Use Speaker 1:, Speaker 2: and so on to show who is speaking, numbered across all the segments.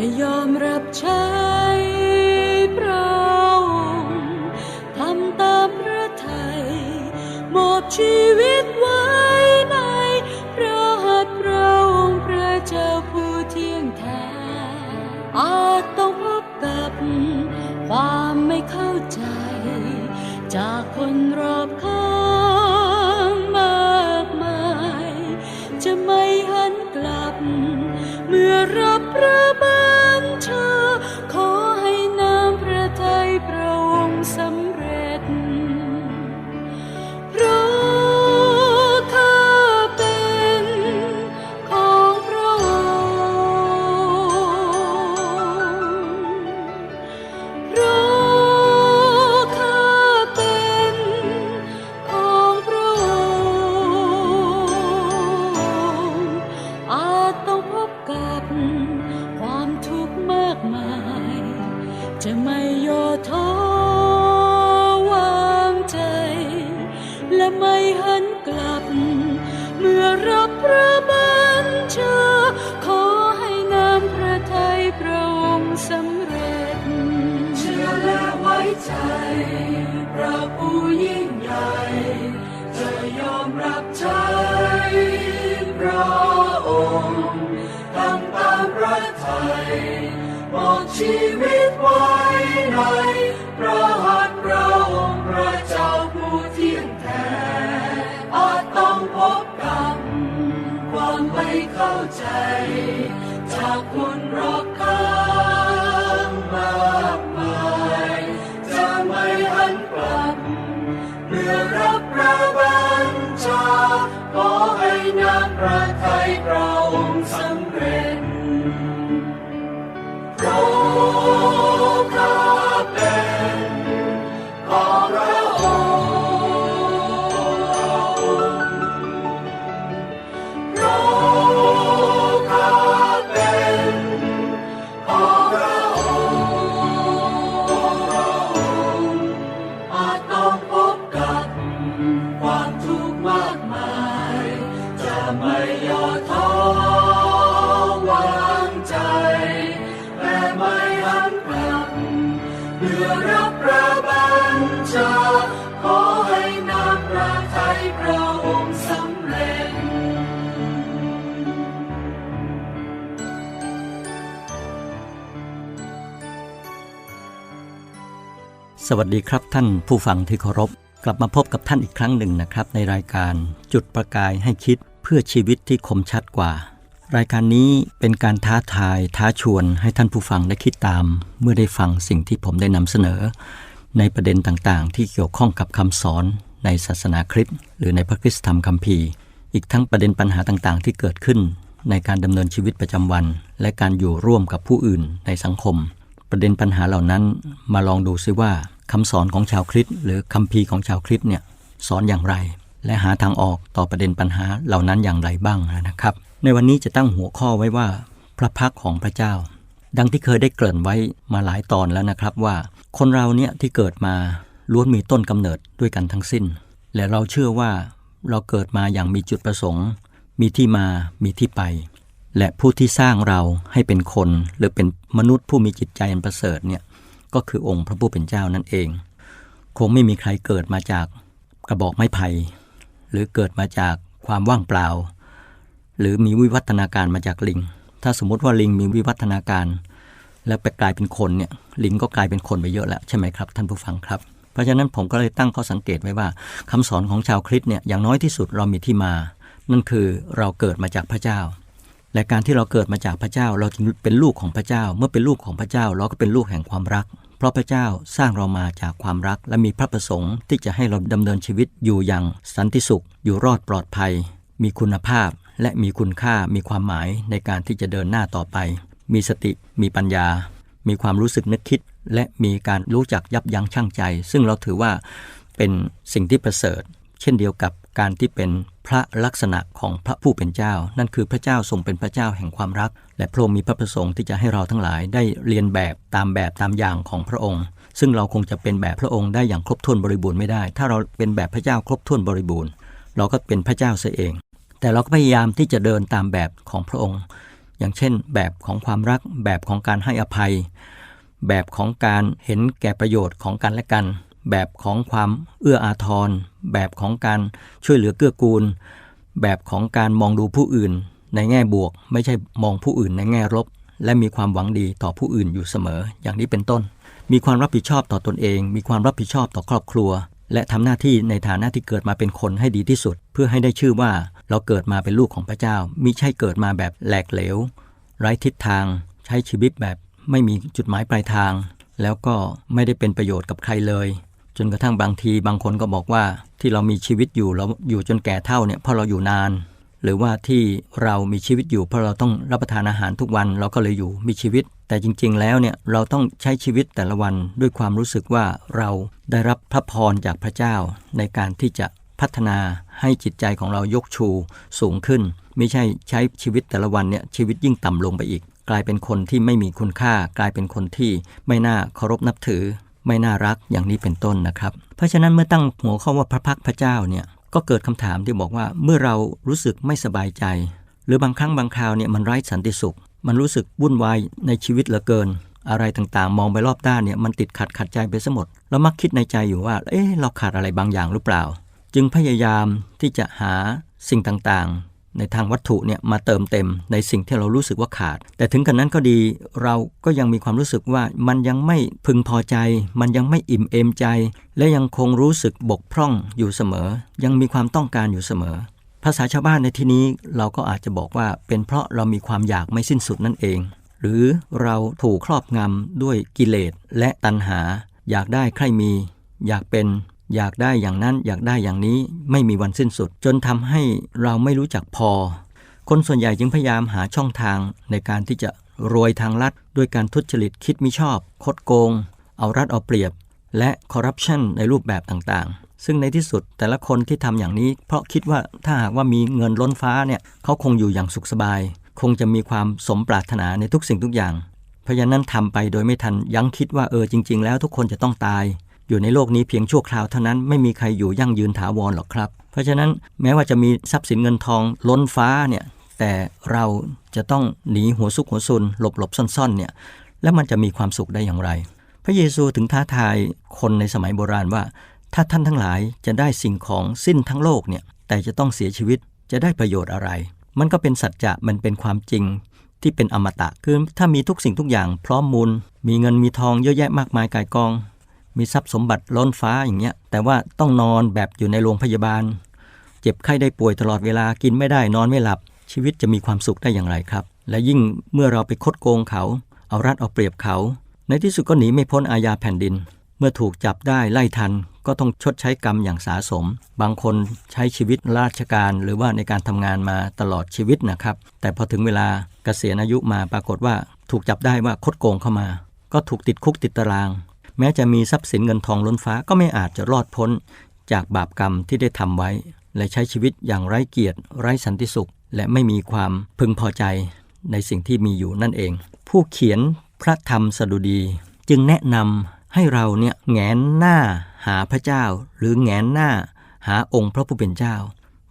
Speaker 1: จะยอมรับใช้พระองค์ทำตามพระทัยมอบชีวิตไว้ในพระหัตถ์พระองค์พระเจ้าผู้เที่ยงแท้อาจต้องพบกับความไม่เข้าใจ จากคนรอบข้างมากมาย จะไม่หันกลับ เมื่อรับพระ เข้าใจ จากคนรอบข้างมากมายจะไม่หันกลับเมื่อรับพระบัญชาขอให้น้ำพระทัยพระองค์สำเร็จราะข้า ส
Speaker 2: วัสดีครับท่านผู้ฟังที่เคารพ กลับมาพบกับท่านอีกครั้งหนึ่งนะครับ ในรายการจุดประกายให้คิดเพื่อชีวิตที่คมชัดกว่า รายการนี้เป็นการท้าทายท้าชวนให้ท่านผู้ฟังได้คิดตาม เมื่อได้ฟังสิ่งที่ผมได้นำเสนอ ในประเด็นต่างๆ ที่เกี่ยวข้องกับคำสอนในศาสนาคริสต์หรือในพระคริสตธรรมคัมภีร์ อีกทั้งประเด็นปัญหาต่างๆ ที่เกิดขึ้น ในการดำเนินชีวิตประจำวัน และการอยู่ร่วมกับผู้อื่นในสังคม ประเด็นปัญหาเหล่านั้นมาลองดูซิว่า คำสอนของชาวคริสต์หรือคัมภีร์ของชาวคริสต์เนี่ยสอนอย่างไร และหาทางออกต่อประเด็นปัญหาเหล่านั้นอย่างไรบ้างนะครับ ในวันนี้จะตั้งหัวข้อไว้ว่า พระพักของพระเจ้า ดังที่เคยได้เกริ่นไว้มาหลายตอนแล้วนะครับว่า คนเราเนี่ยที่เกิดมาล้วนมีต้นกำเนิดด้วยกันทั้งสิ้น และเราเชื่อว่าเราเกิดมาอย่างมีจุดประสงค์ มีที่มามีที่ไป และผู้ที่สร้างเราให้เป็นคน หรือเป็นมนุษย์ผู้มีจิตใจอันประเสริฐเนี่ย ก็คือองค์พระผู้เป็นเจ้านั่นเอง คงไม่มีใครเกิดมาจากกระบอกไม้ไผ่หรือเกิดมาจากความว่างเปล่า หรือมีวิวัฒนาการมาจากลิง ถ้าสมมติว่าลิงมีวิวัฒนาการ แล้วไปกลายเป็นคนเนี่ยลิงก็กลายเป็นคนไปเยอะแล้วใช่ไหมครับ ท่านผู้ฟังครับ เพราะฉะนั้นผมก็เลยตั้งข้อสังเกตไว้ว่าคำสอนของชาวคริสต์เนี่ยอย่างน้อยที่สุดเรามีที่มา นั่นคือเราเกิดมาจากพระเจ้า และการที่เราเกิดมาจากพระเจ้า เราจึงเป็นลูกของพระเจ้า เมื่อเป็นลูกของพระเจ้า เราก็เป็นลูกแห่งความรัก เพราะพระเจ้าสร้างเรามาจากความรัก และมีพระประสงค์ ที่จะให้เราดำเนินชีวิตอยู่อย่างสันติสุข อยู่รอดปลอดภัย มีคุณภาพ และมีคุณค่ามีความหมายในการที่จะเดินหน้าต่อไป มีสติ มีปัญญา มีความรู้สึกนึกคิด และมีการรู้จักยับยั้งชั่งใจ ซึ่งเราถือว่าเป็นสิ่งที่ประเสริฐ เช่นเดียวกับการที่เป็น พระลักษณะของพระผู้เป็นเจ้า นั่นคือพระเจ้าทรงเป็นพระเจ้าแห่งความรัก และพระองค์มีพระประสงค์ที่จะให้เราทั้งหลายได้เรียนแบบตามแบบตามอย่างของพระองค์ ซึ่งเราคงจะเป็นแบบพระองค์ได้อย่างครบถ้วนบริบูรณ์ไม่ได้ ถ้าเราเป็นแบบพระเจ้าครบถ้วนบริบูรณ์ เราก็เป็นพระเจ้าเสียเอง แต่เราก็พยายามที่จะเดินตามแบบของพระองค์ อย่างเช่น แบบของความรัก แบบของการให้อภัย แบบของการเห็นแก่ประโยชน์ของกันและกัน แบบของความเอื้ออาทร แบบของการช่วยเหลือเกื้อกูล แบบของการมองดูผู้อื่น ในแง่บวก ไม่ใช่มองผู้อื่นในแง่ลบ และมีความหวังดีต่อผู้อื่นอยู่เสมอ อย่างนี้เป็นต้น มีความรับผิดชอบต่อตนเอง มีความรับผิดชอบต่อครอบครัว และทำหน้าที่ในฐานะที่เกิดมาเป็นคนให้ดีที่สุด เพื่อให้ได้ชื่อว่าเราเกิดมาเป็นลูกของพระเจ้ามิใช่เกิดมาแบบแหลกเหลว ไร้ทิศทาง ใช้ชีวิตแบบไม่มีจุดหมายปลายทาง แล้วก็ไม่ได้เป็นประโยชน์กับใครเลย จนกระทั่งบางทีบางคนก็บอกว่าที่เรามีชีวิตอยู่เราอยู่จนแก่เท่าเนี่ยเพราะเราอยู่นาน หรือว่าที่เรามีชีวิตอยู่เพราะเราต้องรับประทานอาหารทุกวันเราก็เลยอยู่มีชีวิต แต่จริง ๆ แล้วเนี่ยเราต้องใช้ชีวิตแต่ละวันด้วยความรู้สึกว่าเราได้รับพระพรจากพระเจ้า ในการที่จะพัฒนาให้จิตใจของเรายกชูสูงขึ้น ไม่ใช่ใช้ชีวิตแต่ละวันเนี่ยชีวิตยิ่งต่ำลงไปอีก กลายเป็นคนที่ไม่มีคุณค่ากลายเป็นคนที่ไม่น่าเคารพนับถือ ไม่น่ารักอย่างนี้เป็นต้นนะครับ เพราะฉะนั้นเมื่อตั้งหัวข้อว่าพระพักพระเจ้าเนี่ยก็เกิดคำถามที่บอกว่าเมื่อเรารู้สึกไม่สบายใจ หรือบางครั้งบางคราวเนี่ยมันไร้สันติสุข มันรู้สึกวุ่นวายในชีวิตเหลือเกิน อะไรต่างๆ มองไปรอบด้านเนี่ยมันติดขัดขัดใจไปซะหมดเรามักคิดในใจอยู่ว่าเอ๊ะเราขาดอะไรบางอย่างหรือเปล่า จึงพยายามที่จะหาสิ่งต่างๆ ในทางวัตถุเนี่ยมาเติมเต็มในสิ่งที่เรารู้สึกว่าขาด แต่ถึงกันนั้นก็ดีเราก็ยังมีความรู้สึกว่ามันยังไม่พึงพอใจ มันยังไม่อิ่มเอมใจ และยังคงรู้สึกบกพร่องอยู่เสมอ ยังมีความต้องการอยู่เสมอ ภาษาชาวบ้านในที่นี้เราก็อาจจะบอกว่าเป็นเพราะเรามีความอยากไม่สิ้นสุดนั่นเอง หรือเราถูกครอบงำด้วยกิเลสและตัณหา อยากได้ใครมี อยากเป็น อยากได้อย่างนั้นอยากได้อย่างนี้ไม่มีวันสิ้นสุด จนทำให้เราไม่รู้จักพอ คนส่วนใหญ่จึงพยายามหาช่องทางในการที่จะรวยทางลัดด้วยการทุจริตคิดมิชอบ คดโกง เอารัดเอาเปรียบ และคอร์รัปชันในรูปแบบต่างๆ ซึ่งในที่สุดแต่ละคนที่ทำอย่างนี้ เพราะคิดว่าถ้าหากว่ามีเงินล้นฟ้าเนี่ยเขาคงอยู่อย่างสุขสบาย คงจะมีความสมปรารถนาในทุกสิ่งทุกอย่าง เพราะฉะนั้นทำไปโดยไม่ทันยั้งคิดว่าเออจริง ๆ แล้วทุกคนจะต้องตาย อยู่ในโลกนี้เพียงชั่วคราวเท่านั้นไม่มีใครอยู่ยั่งยืนถาวรหรอกครับ เพราะฉะนั้นแม้ว่าจะมีทรัพย์สินเงินทองล้นฟ้าเนี่ยแต่เราจะต้องหนีหัวซุกหัวซุนหลบหลบซ่อนๆเนี่ยแล้วมันจะมีความสุขได้อย่างไร พระเยซูถึงท้าทายคนในสมัยโบราณว่า ถ้าท่านทั้งหลายจะได้สิ่งของสิ้นทั้งโลกเนี่ยแต่จะต้องเสียชีวิตจะได้ประโยชน์อะไร มันก็เป็นสัจจะมันเป็นความจริงที่เป็นอมตะคือถ้ามีทุกสิ่งทุกอย่างพร้อมมูล มีเงินมีทองเยอะแยะมากมายกายกอง มีทรัพย์สมบัติล้นฟ้าอย่างเงี้ย แต่ว่าต้องนอนแบบอยู่ในโรงพยาบาล เจ็บไข้ได้ป่วยตลอดเวลากินไม่ได้นอนไม่หลับ ชีวิตจะมีความสุขได้อย่างไรครับ และยิ่งเมื่อเราไปคดโกงเขา เอารัดเอาเปรียบเขา ในที่สุดก็หนีไม่พ้นอาญาแผ่นดิน เมื่อถูกจับได้ไล่ทันก็ต้องชดใช้กรรมอย่างสาสม บางคนใช้ชีวิตราชการ หรือว่าในการทำงานมาตลอดชีวิตนะครับ แต่พอถึงเวลาเกษียณอายุมาปรากฏว่า ถูกจับได้ว่าคดโกงเข้ามา ก็ถูกติดคุกติดตาราง แม้จะมีทรัพย์สินเงินทองล้นฟ้าก็ไม่อาจจะรอดพ้น จากบาปกรรมที่ได้ทำไว้ และใช้ชีวิตอย่างไร้เกียรติ ไร้สันติสุข และไม่มีความพึงพอใจในสิ่งที่มีอยู่นั่นเอง ผู้เขียนพระธรรมสดุดี จึงแนะนำให้เราเนี่ยแงนหน้าหาพระเจ้า หรือแงนหน้าหาองค์พระผู้เป็นเจ้า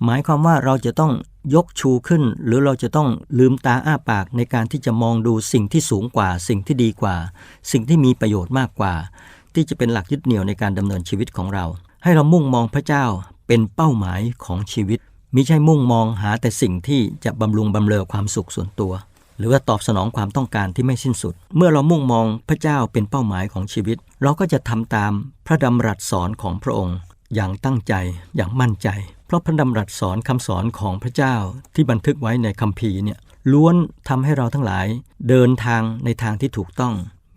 Speaker 2: หมายความว่าเราจะต้อง ยกชูขึ้น หรือเราจะต้องลืมตาอ้าปากในการที่จะมองดูสิ่งที่สูงกว่า สิ่งที่ดีกว่า สิ่งที่มีประโยชน์มากกว่า ที่จะเป็นหลักยึดเหนี่ยวในการดำเนินชีวิตของเรา ให้เรามุ่งมองพระเจ้าเป็นเป้าหมายของชีวิตมิใช่มุ่งมองหาแต่สิ่งที่จะบำรุงบำเรอความสุขส่วนตัว หรือว่าตอบสนองความต้องการที่ไม่สิ้นสุด เมื่อเรามุ่งมองพระเจ้าเป็นเป้าหมายของชีวิต เราก็จะทำตามพระดำรัสสอนของพระองค์ อย่างตั้งใจอย่างมั่นใจ เพราะพระดำรัสสอนคำสอนของพระเจ้าที่บันทึกไว้ในคัมภีร์เนี่ยล้วนทำให้เราทั้งหลาย เดินทางในทางที่ถูกต้อง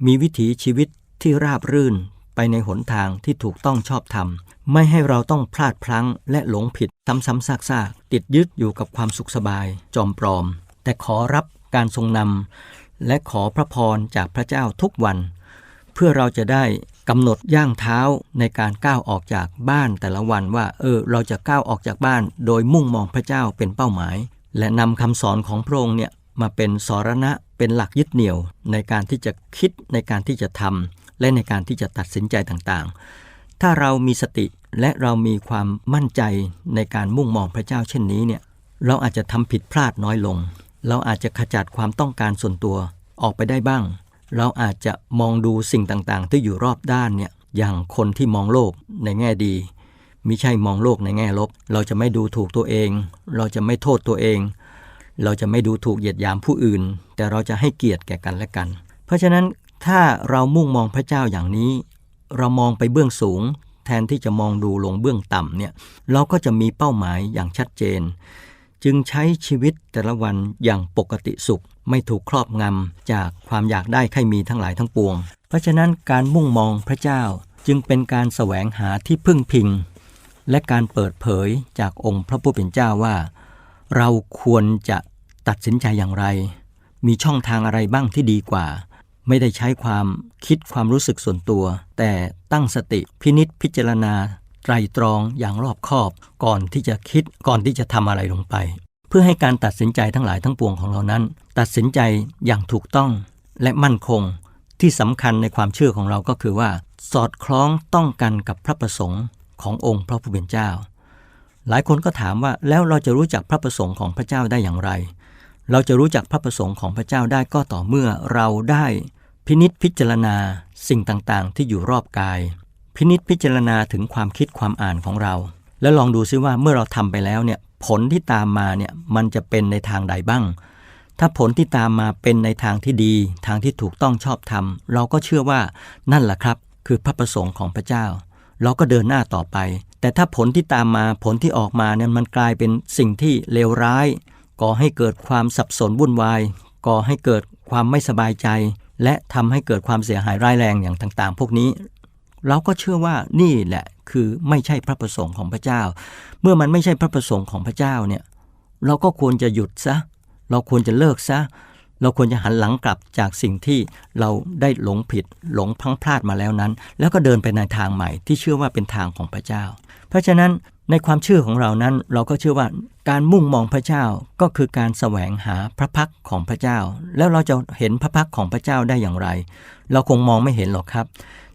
Speaker 2: มีวิถีชีวิตที่ราบรื่นไปในหนทางที่ถูกต้องชอบธรรม ไม่ให้เราต้องพลาดพลั้งและหลงผิดซ้ำๆซากๆ ติดยึดอยู่กับความสุขสบาย จอมปลอม แต่ขอรับการทรงนำและขอพระพรจากพระเจ้าทุกวัน เพื่อเราจะได้ กำหนดย่างเท้าในการก้าวออกจากบ้านแต่ละวันว่า เออ เราจะก้าวออกจากบ้าน โดยมุ่งมองพระเจ้าเป็นเป้าหมาย และนำคำสอนของพระองค์เนี่ยมาเป็นสรณะเป็นหลักยึดเหนี่ยว ในการที่จะคิดในการที่จะทำและในการที่จะตัดสินใจต่างๆ ถ้าเรามีสติและเรามีความมั่นใจในการมุ่งมองพระเจ้าเช่นนี้เนี่ยเราอาจจะทำผิดพลาดน้อยลง เราอาจจะขจัดความต้องการส่วนตัวออกไปได้บ้าง เราอาจจะมองดูสิ่งต่างๆ ที่อยู่รอบด้านเนี่ยอย่างคนที่มองโลกในแง่ดีมิใช่มองโลกในแง่ลบ เราจะไม่ดูถูกตัวเอง เราจะไม่โทษตัวเอง เราจะไม่ดูถูกเหยียดยามผู้อื่น แต่เราจะให้เกียรติแก่กันและกัน เพราะฉะนั้นถ้าเรามุ่งมองพระเจ้าอย่างนี้ เรามองไปเบื้องสูง แทนที่จะมองดูลงเบื้องต่ำเนี่ยเราก็จะมีเป้าหมายอย่างชัดเจน จึงใช้ชีวิตแต่ละวันอย่างปกติสุข ไม่ถูกครอบงำจากความอยากได้ใครมีทั้งหลายทั้งปวง เพราะฉะนั้นการมุ่งมองพระเจ้าจึงเป็นการแสวงหาที่พึ่งพิง และการเปิดเผยจากองค์พระผู้เป็นเจ้าว่า เราควรจะตัดสินใจอย่างไร มีช่องทางอะไรบ้างที่ดีกว่า ไม่ได้ใช้ความคิดความรู้สึกส่วนตัว แต่ตั้งสติพินิษพิจารณาไตรตรองอย่างรอบคอบก่อนที่จะคิดก่อนที่จะทำอะไรลงไป เพื่อให้การตัดสินใจทั้งหลายทั้งปวงของเรานั้น ตัดสินใจอย่างถูกต้องและมั่นคง ที่สำคัญในความเชื่อของเราก็คือว่า สอดคล้องต้องกันกับพระประสงค์ขององค์พระผู้เป็นเจ้า หลายคนก็ถามว่าแล้วเราจะรู้จักพระประสงค์ของพระเจ้าได้อย่างไร เราจะรู้จักพระประสงค์ของพระเจ้าได้ก็ต่อเมื่อเราได้ พินิษพิจารณาสิ่งต่างๆ ที่อยู่รอบกาย พินิษพิจารณาถึงความคิดความอ่านของเรา แล้วลองดูซิว่าเมื่อเราทำไปแล้วเนี่ยผลที่ตามมาเนี่ยมันจะเป็นในทางใดบ้าง ถ้าผลที่ตามมาเป็นในทางที่ดี ทางที่ถูกต้องชอบธรรม เราก็เชื่อว่านั่นแหละครับ คือพระประสงค์ของพระเจ้า เราก็เดินหน้าต่อไป แต่ถ้าผลที่ตามมาผลที่ออกมาเนี่ยมันกลายเป็นสิ่งที่เลวร้าย ก่อให้เกิดความสับสนวุ่นวาย ก่อให้เกิดความไม่สบายใจ และทำให้เกิดความเสียหายร้ายแรงอย่างต่างๆ พวกนี้ เราก็เชื่อว่านี่แหละคือไม่ใช่พระประสงค์ของพระเจ้า เมื่อมันไม่ใช่พระประสงค์ของพระเจ้าเนี่ยเราก็ควรจะหยุดซะ เราควรจะเลิกซะ เราควรจะหันหลังกลับจากสิ่งที่เราได้หลงผิดหลงพังพลาดมาแล้วนั้น แล้วก็เดินไปในทางใหม่ที่เชื่อว่าเป็นทางของพระเจ้า เพราะฉะนั้นในความเชื่อของเรานั้น เราก็เชื่อว่าการมุ่งมองพระเจ้าก็คือการแสวงหาพระพักของพระเจ้า แล้วเราจะเห็นพระพักของพระเจ้าได้อย่างไร เราคงมองไม่เห็นหรอกครับ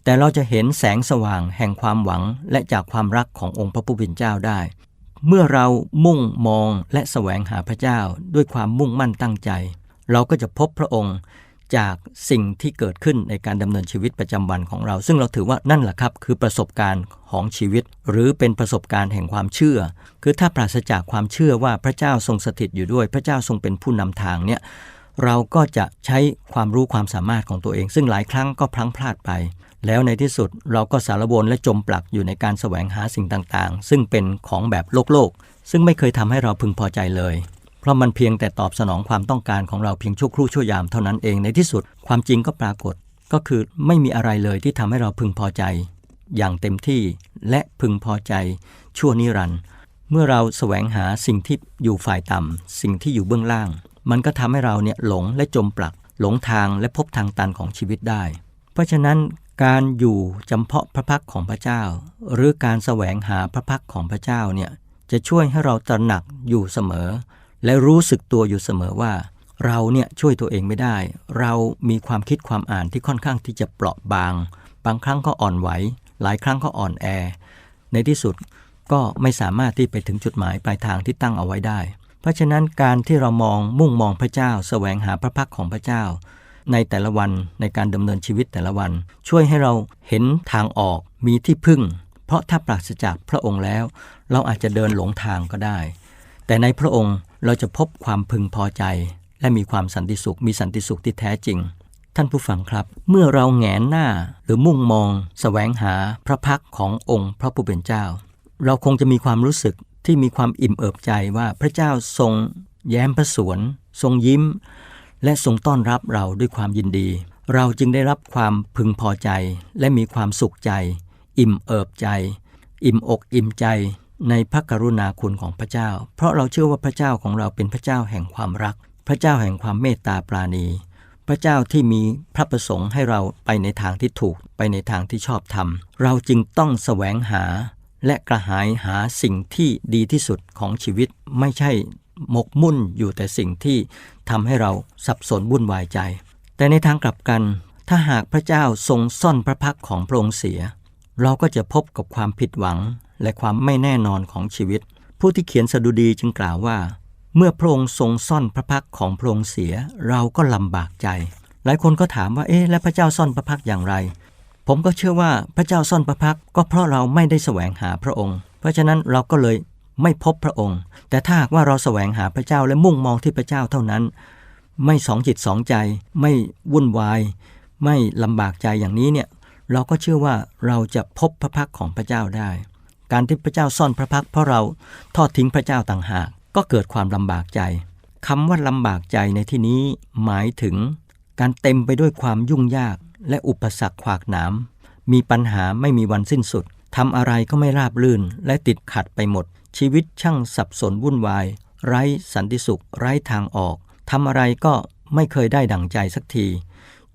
Speaker 2: แต่เราจะเห็นแสงสว่างแห่งความหวังและจากความรักขององค์พระผู้เป็นเจ้าได้ เมื่อเรามุ่งมองและแสวงหาพระเจ้าด้วยความมุ่งมั่นตั้งใจ เราก็จะพบพระองค์จากสิ่งที่เกิดขึ้นในการดำเนินชีวิตประจำวันของเรา ซึ่งเราถือว่านั่นแหละครับ คือประสบการณ์ของชีวิต หรือเป็นประสบการณ์แห่งความเชื่อ คือถ้าปราศจากความเชื่อว่าพระเจ้าทรงสถิตอยู่ด้วย พระเจ้าทรงเป็นผู้นำทางเนี่ยเราก็จะใช้ความรู้ความสามารถของตัวเอง ซึ่งหลายครั้งก็พลั้งพลาดไป แล้วในที่สุดเราก็สารวนและจมปลักอยู่ในการแสวงหาสิ่งต่างๆ ซึ่งเป็นของแบบโลกโลก ซึ่งไม่เคยทำให้เราพึงพอใจเลย เพราะมันเพียงแต่ตอบสนองความต้องการของเราเพียงชั่วครู่ชั่วยามเท่านั้นเองในที่สุดความจริงก็ปรากฏ ก็คือไม่มีอะไรเลยที่ทำให้เราพึงพอใจ อย่างเต็มที่และพึงพอใจ ชั่วนิรันดร์เมื่อเราแสวงหาสิ่งที่อยู่ฝ่ายต่ำสิ่งที่อยู่เบื้องล่าง มันก็ทำให้เราเนี่ยหลงและจมปลัก หลงทางและพบทางตันของชีวิตได้ เพราะฉะนั้น การอยู่จำเพาะพระพักของพระเจ้า หรือการแสวงหาพระพักของพระเจ้าเนี่ยจะช่วยให้เราตระหนักอยู่เสมอ และรู้สึกตัวอยู่เสมอว่า เราเนี่ยช่วยตัวเองไม่ได้ เรามีความคิดความอ่านที่ค่อนข้างที่จะเปราะบาง บางครั้งก็อ่อนไหว หลายครั้งก็อ่อนแอ ในที่สุดก็ไม่สามารถที่ไปถึงจุดหมายปลายทางที่ตั้งเอาไว้ได้ เพราะฉะนั้นการที่เรามองมุ่งมองพระเจ้า แสวงหาพระพักของพระเจ้า ในแต่ละวันในการดำเนินชีวิตแต่ละวัน ช่วยให้เราเห็นทางออกมีที่พึ่ง เพราะถ้าปราศจากพระองค์แล้ว เราอาจจะเดินหลงทางก็ได้ แต่ในพระองค์เราจะพบความพึงพอใจ และมีความสันติสุข มีสันติสุขที่แท้จริง ท่านผู้ฟังครับ เมื่อเราแงนหน้าหรือมุ่งมองแสวงหาพระพักขององค์พระผู้เป็นเจ้า เราคงจะมีความรู้สึกที่มีความอิ่มเอิบใจว่าพระเจ้าทรง แย้มพระสวน ทรงยิ้ม และทรงต้อนรับเราด้วยความยินดี เราจึงได้รับความพึงพอใจ และมีความสุขใจ อิ่มเอิบใจ อิ่มอกอิ่มใจในพระกรุณาคุณของพระเจ้า เพราะเราเชื่อว่าพระเจ้าของเราเป็นพระเจ้าแห่งความรัก พระเจ้าแห่งความเมตตาปราณี พระเจ้าที่มีพระประสงค์ให้เราไปในทางที่ถูกไปในทางที่ชอบธรรม เราจึงต้องแสวงหาและกระหายหาสิ่งที่ดีที่สุดของชีวิตไม่ใช่ หมกมุ่นอยู่แต่สิ่งที่ทำให้เราสับสนวุ่นวายใจ แต่ในทางกลับกัน ถ้าหากพระเจ้าทรงซ่อนพระพักของพระองค์เสีย เราก็จะพบกับความผิดหวังและความไม่แน่นอนของชีวิต ผู้ที่เขียนสดุดีจึงกล่าวว่า เมื่อพระองค์ทรงซ่อนพระพักของพระองค์เสีย เราก็ลำบากใจ หลายคนก็ถามว่าเอ๊ะแล้วพระเจ้าซ่อนพระพักอย่างไร ผมก็เชื่อว่าพระเจ้าซ่อนพระพักก็เพราะเราไม่ได้แสวงหาพระองค์ เพราะฉะนั้นเราก็เลย ไม่พบพระองค์ แต่ถ้าหากว่าเราแสวงหาพระเจ้าและมุ่งมองที่พระเจ้าเท่านั้น ไม่สองจิตสองใจ ไม่วุ่นวาย ไม่ลำบากใจอย่างนี้เนี่ยเราก็เชื่อว่าเราจะพบพระพักของพระเจ้าได้ การที่พระเจ้าซ่อนพระพักเพราะเราทอดทิ้งพระเจ้าต่างหาก ก็เกิดความลำบากใจคำว่าลำบากใจในที่นี้หมายถึง การเต็มไปด้วยความยุ่งยากและอุปสรรคขวากหนามมีปัญหาไม่มีวันสิ้นสุด ทำอะไรก็ไม่ราบรื่นและติดขัดไปหมด ชีวิตช่างสับสนวุ่นวาย ไร้สันติสุข ไร้ทางออกทำอะไรก็ไม่เคยได้ดั่งใจสักที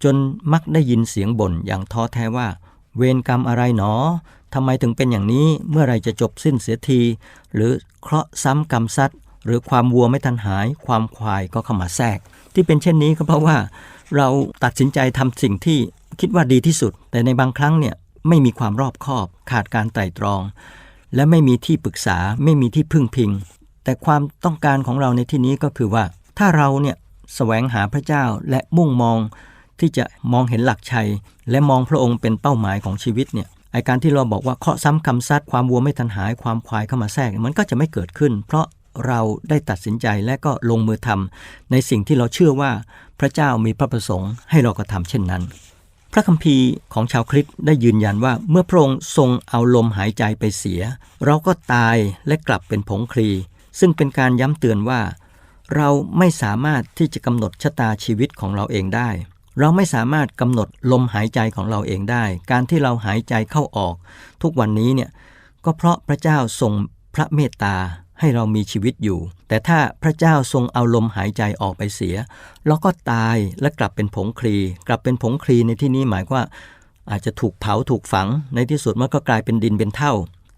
Speaker 2: จนมักได้ยินเสียงบ่นอย่างท้อแท้ว่า เวรกรรมอะไรหนอทำไมถึงเป็นอย่างนี้เมื่อไรจะจบสิ้นเสียที หรือเคราะห์ซ้ำกรรมซัดหรือความวัวไม่ทันหาย ความควายก็เข้ามาแทรก ที่เป็นเช่นนี้ก็เพราะว่า เราตัดสินใจทำสิ่งที่คิดว่าดีที่สุด แต่ในบางครั้งเนี่ย ไม่มีความรอบคอบ ขาดการไตร่ตรอง และไม่มีที่ปรึกษาไม่มีที่พึ่งพิง แต่ความต้องการของเราในที่นี้ก็คือว่า ถ้าเราเนี่ยแสวงหาพระเจ้าและมุ่งมอง ที่จะมองเห็นหลักชัย และมองพระองค์เป็นเป้าหมายของชีวิตเนี่ยไอการที่เราบอกว่าเคาะซ้ำคำซัดความวัวไม่ทันหายความควายเข้ามาแทรกมันก็จะไม่เกิดขึ้น เพราะเราได้ตัดสินใจและก็ลงมือทำในสิ่งที่เราเชื่อว่าพระเจ้ามีพระประสงค์ให้เรากระทำเช่นนั้น พระคัมภีร์ของชาวคริสต์ได้ยืนยันว่าเมื่อพระองค์ทรงเอาลมหายใจไปเสีย เราก็ตายและกลับเป็นผงคลี ซึ่งเป็นการย้ำเตือนว่า เราไม่สามารถที่จะกำหนดชะตาชีวิตของเราเองได้ เราไม่สามารถกำหนดลมหายใจของเราเองได้ การที่เราหายใจเข้าออก ทุกวันนี้เนี่ยก็เพราะพระเจ้าทรงพระเมตตา ให้เรามีชีวิตอยู่ แต่ถ้าพระเจ้าทรงเอาลมหายใจออกไปเสียเราก็ตายและกลับเป็นผงคลี กลับเป็นผงคลีในที่นี้หมายว่า อาจจะถูกเผาถูกฝัง ในที่สุดมันก็กลายเป็นดินเป็นเท่า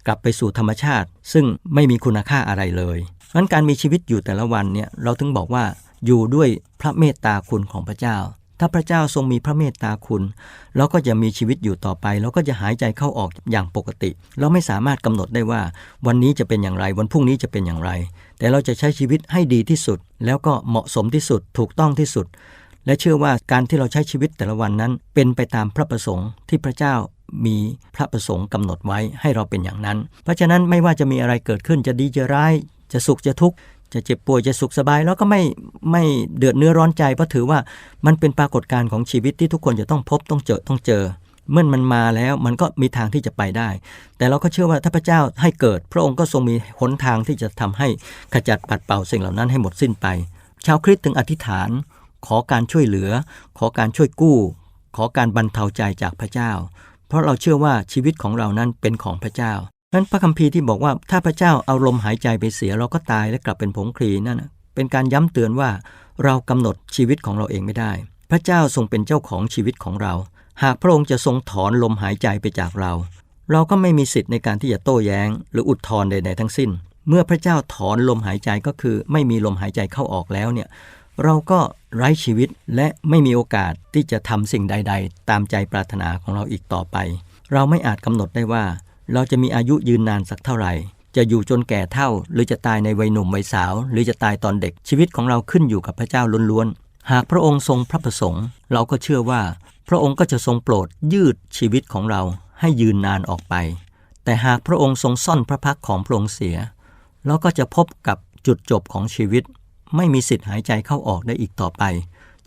Speaker 2: กลับไปสู่ธรรมชาติ ซึ่งไม่มีคุณค่าอะไรเลยเพราะฉะนั้นการมีชีวิตอยู่แต่ละวันเนี่ยเราถึงบอกว่าอยู่ด้วยพระเมตตาคุณของพระเจ้า ถ้าพระเจ้าทรงมีพระเมตตาคุณ เราก็จะมีชีวิตอยู่ต่อไป เราก็จะหายใจเข้าออกอย่างปกติ เราไม่สามารถกำหนดได้ว่า วันนี้จะเป็นอย่างไร วันพรุ่งนี้จะเป็นอย่างไร แต่เราจะใช้ชีวิตให้ดีที่สุด แล้วก็เหมาะสมที่สุด ถูกต้องที่สุด และเชื่อว่าการที่เราใช้ชีวิตแต่ละวันนั้น เป็นไปตามพระประสงค์ที่พระเจ้ามีพระประสงค์กำหนดไว้ให้เราเป็นอย่างนั้น เพราะฉะนั้นไม่ว่าจะมีอะไรเกิดขึ้นจะดีจะร้าย จะสุขจะทุกข์ จะเจ็บป่วยจะสุขสบายแล้วก็ไม่ไม่เดือดเนื้อร้อนใจเพราะถือว่ามันเป็นปรากฏการณ์ของชีวิตที่ทุกคนจะต้องพบต้องเจอต้องเจอ เมื่อมันมาแล้วมันก็มีทางที่จะไปได้ แต่เราก็เชื่อว่าถ้าพระเจ้าให้เกิด พระองค์ก็ทรงมีหนทางที่จะทำให้ขจัดปัดเป่าสิ่งเหล่านั้นให้หมดสิ้นไป ชาวคริสต์ถึงอธิษฐาน ขอการช่วยเหลือ ขอการช่วยกู้ ขอการบรรเทาใจจากพระเจ้า เพราะเราเชื่อว่าชีวิตของเรานั้นเป็นของพระเจ้า นั้นพระคัมภีร์ที่บอกว่าถ้าพระเจ้าเอาลมหายใจไปเสียเราก็ตายและกลับเป็นผงคลีนั่นเป็นการย้ำเตือนว่าเรากำหนดชีวิตของเราเองไม่ได้ พระเจ้าทรงเป็นเจ้าของชีวิตของเรา หากพระองค์จะทรงถอนลมหายใจไปจากเรา เราก็ไม่มีสิทธิ์ในการที่จะโต้แย้ง หรืออุดทธรณ์ใดๆทั้งสิ้น เมื่อพระเจ้าถอนลมหายใจก็คือ ไม่มีลมหายใจเข้าออกแล้วเนี่ยเราก็ไร้ชีวิตและไม่มีโอกาสที่จะทำสิ่งใด ๆ ตามใจปรารถนาของเราอีกต่อไป เราไม่อาจกำหนดได้ว่า เราจะมีอายุยืนนานสักเท่าไหร่ จะอยู่จนแก่เท่า หรือจะตายในวัยหนุ่มวัยสาว หรือจะตายตอนเด็กชีวิตของเราขึ้นอยู่กับพระเจ้าล้วนๆหากพระองค์ทรงพระประสงค์เราก็เชื่อว่า พระองค์ก็จะทรงโปรดยืดชีวิตของเราให้ยืนนานออกไป แต่หากพระองค์ทรงซ่อนพระพักของพระองค์เสีย เราก็จะพบกับจุดจบของชีวิต ไม่มีสิทธิ์หายใจเข้าออกได้อีกต่อไป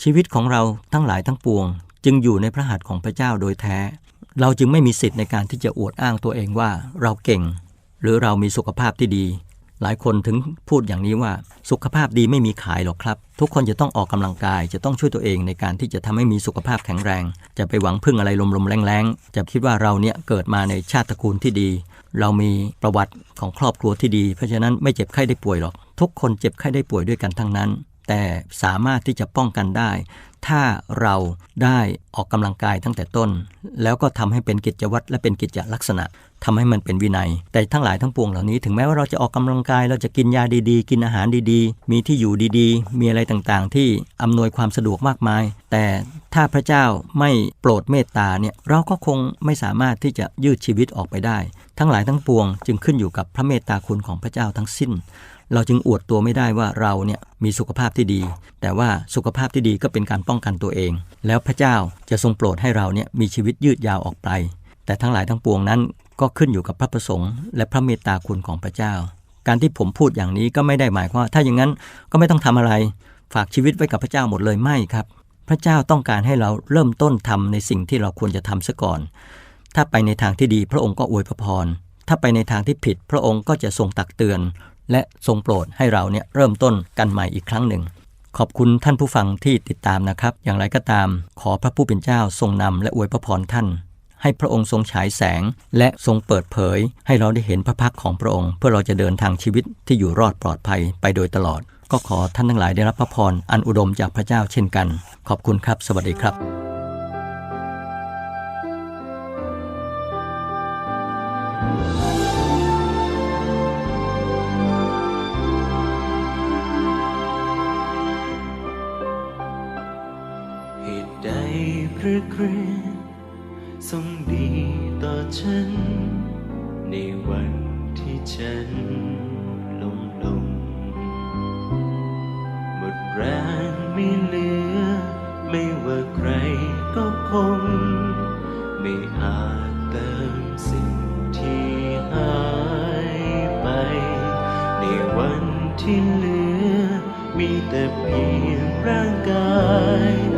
Speaker 2: ชีวิตของเราทั้งหลายทั้งปวง จึงอยู่ในพระหัตถ์ของพระเจ้าโดยแท้ เราจึงไม่มีสิทธิ์ในการที่จะอวดอ้างตัวเองว่าเราเก่ง หรือเรามีสุขภาพที่ดี หลายคนถึงพูดอย่างนี้ว่าสุขภาพดีไม่มีขายหรอกครับ ทุกคนจะต้องออกกำลังกาย จะต้องช่วยตัวเองในการที่จะทำให้มีสุขภาพแข็งแรง จะไปหวังพึ่งอะไรลมๆแรงๆจะคิดว่าเราเนี่ยเกิดมาในชาติตระกูลที่ดี เรามีประวัติของครอบครัวที่ดี เพราะฉะนั้นไม่เจ็บไข้ได้ป่วยหรอก ทุกคนเจ็บไข้ได้ป่วยด้วยกันทั้งนั้น แต่สามารถที่จะป้องกันได้ ถ้าเราได้ออกกำลังกายตั้งแต่ต้น แล้วก็ทำให้เป็นกิจวัตรและเป็นกิจลักษณะทำให้มันเป็นวินัย แต่ทั้งหลายทั้งปวงเหล่านี้ ถึงแม้ว่าเราจะออกกำลังกายเราจะกินยาดีๆ กินอาหารดีๆ มีที่อยู่ดีๆ มีอะไรต่างๆ ที่อำนวยความสะดวกมากมาย แต่ถ้าพระเจ้าไม่โปรดเมตตาเนี่ยเราก็คงไม่สามารถที่จะยืดชีวิตออกไปได้ ทั้งหลายทั้งปวง จึงขึ้นอยู่กับพระเมตตาคุณของพระเจ้าทั้งสิ้น เราจึงอวดตัวไม่ได้ว่าเราเนี่ยมีสุขภาพที่ดี แต่ว่าสุขภาพที่ดีก็เป็นการป้องกันตัวเอง แล้วพระเจ้าจะทรงโปรดให้เราเนี่ยมีชีวิตยืดยาวออกไป แต่ทั้งหลายทั้งปวงนั้น ก็ขึ้นอยู่กับพระประสงค์ และพระเมตตาคุณของพระเจ้า การที่ผมพูดอย่างนี้ก็ไม่ได้หมายความว่า ถ้าอย่างนั้นก็ไม่ต้องทำอะไร ฝากชีวิตไว้กับพระเจ้าหมดเลยไม่ครับ พระเจ้าต้องการให้เราเริ่มต้นทำในสิ่งที่เราควรจะทำซะก่อน ถ้าไปในทางที่ดีพระองค์ก็อวยพรถ้าไปในทางที่ผิดพระองค์ก็จะทรงตักเตือน และทรงโปรดให้เราเนี่ยเริ่มต้นกันใหม่อีกครั้งหนึ่ง ขอบคุณท่านผู้ฟังที่ติดตามนะครับ อย่างไรก็ตาม ขอพระผู้เป็นเจ้าทรงนำและอวยพระพรท่าน ให้พระองค์ทรงฉายแสง และทรงเปิดเผย ให้เราได้เห็นพระพักของพระองค์ เพื่อเราจะเดินทางชีวิตที่อยู่รอดปลอดภัยไปโดยตลอด ก็ขอท่านทั้งหลายได้รับพระพรอันอุดมจากพระเจ้าเช่นกัน ขอบคุณครับ สวัสดีครับ
Speaker 3: เพียงร่างกาย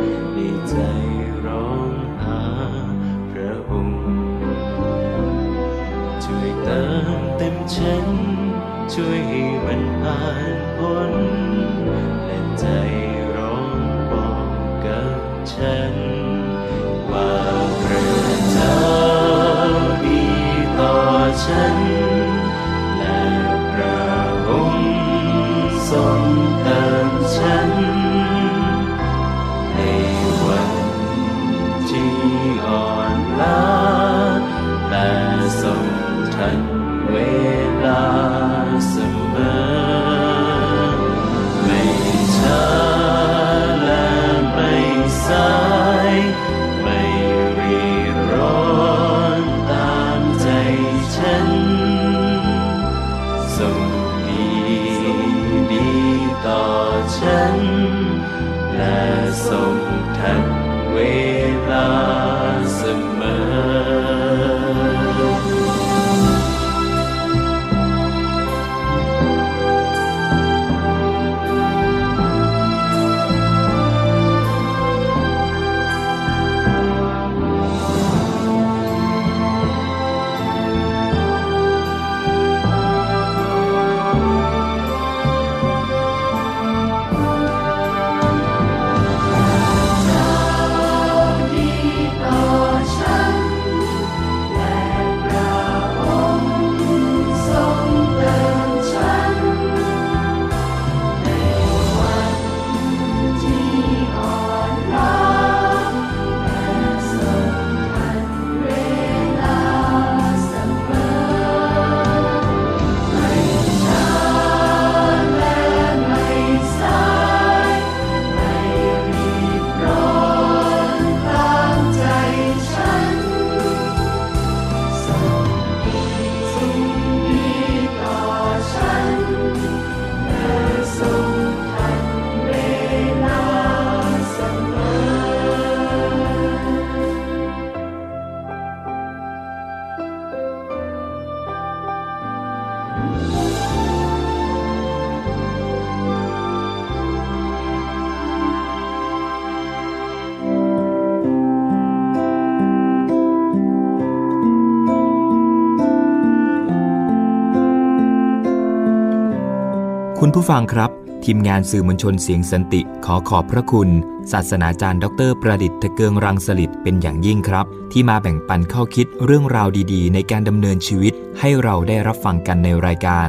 Speaker 4: คุณผู้ฟังครับ ทีมงานสื่อมวลชนเสียงสันติขอขอบพระคุณ ศาสนาจารย์ ดร ประดิษฐ์ทะเกิงรังสลิดเป็นอย่างยิ่งครับ ที่มาแบ่งปันข้อคิดเรื่องราวดีๆ ในการดำเนินชีวิตให้เราได้รับฟังกันในรายการ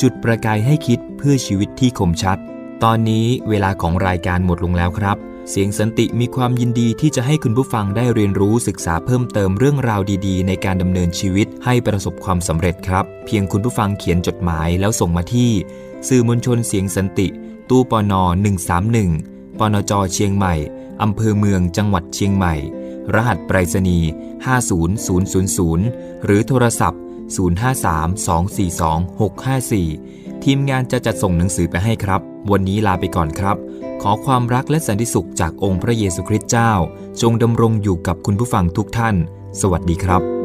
Speaker 4: จุดประกายให้คิดเพื่อชีวิตที่คมชัด ตอนนี้เวลาของรายการหมดลงแล้วครับ เสียงสันติมีความยินดีที่จะให้คุณผู้ฟังได้เรียนรู้ศึกษาเพิ่มเติมเรื่องราวดีๆ ในการดำเนินชีวิตให้ประสบความสำเร็จครับ เพียงคุณผู้ฟังเขียนจดหมายแล้วส่งมาที่ สื่อมวลชนเสียงสันติ ตู้ปน 131 ปนจ เชียงใหม่อำเภอเมืองจังหวัดเชียงใหม่ รหัสไปรษณีย์ 50000 หรือโทรศัพท์ 053-242-654 ทีมงานจะจัดส่งหนังสือไปให้ครับ วันนี้ลาไปก่อนครับ ขอความรักและสันติสุขจากองค์พระเยซูคริสต์เจ้า จงดำรงอยู่กับคุณผู้ฟังทุกท่าน สวัสดีครับ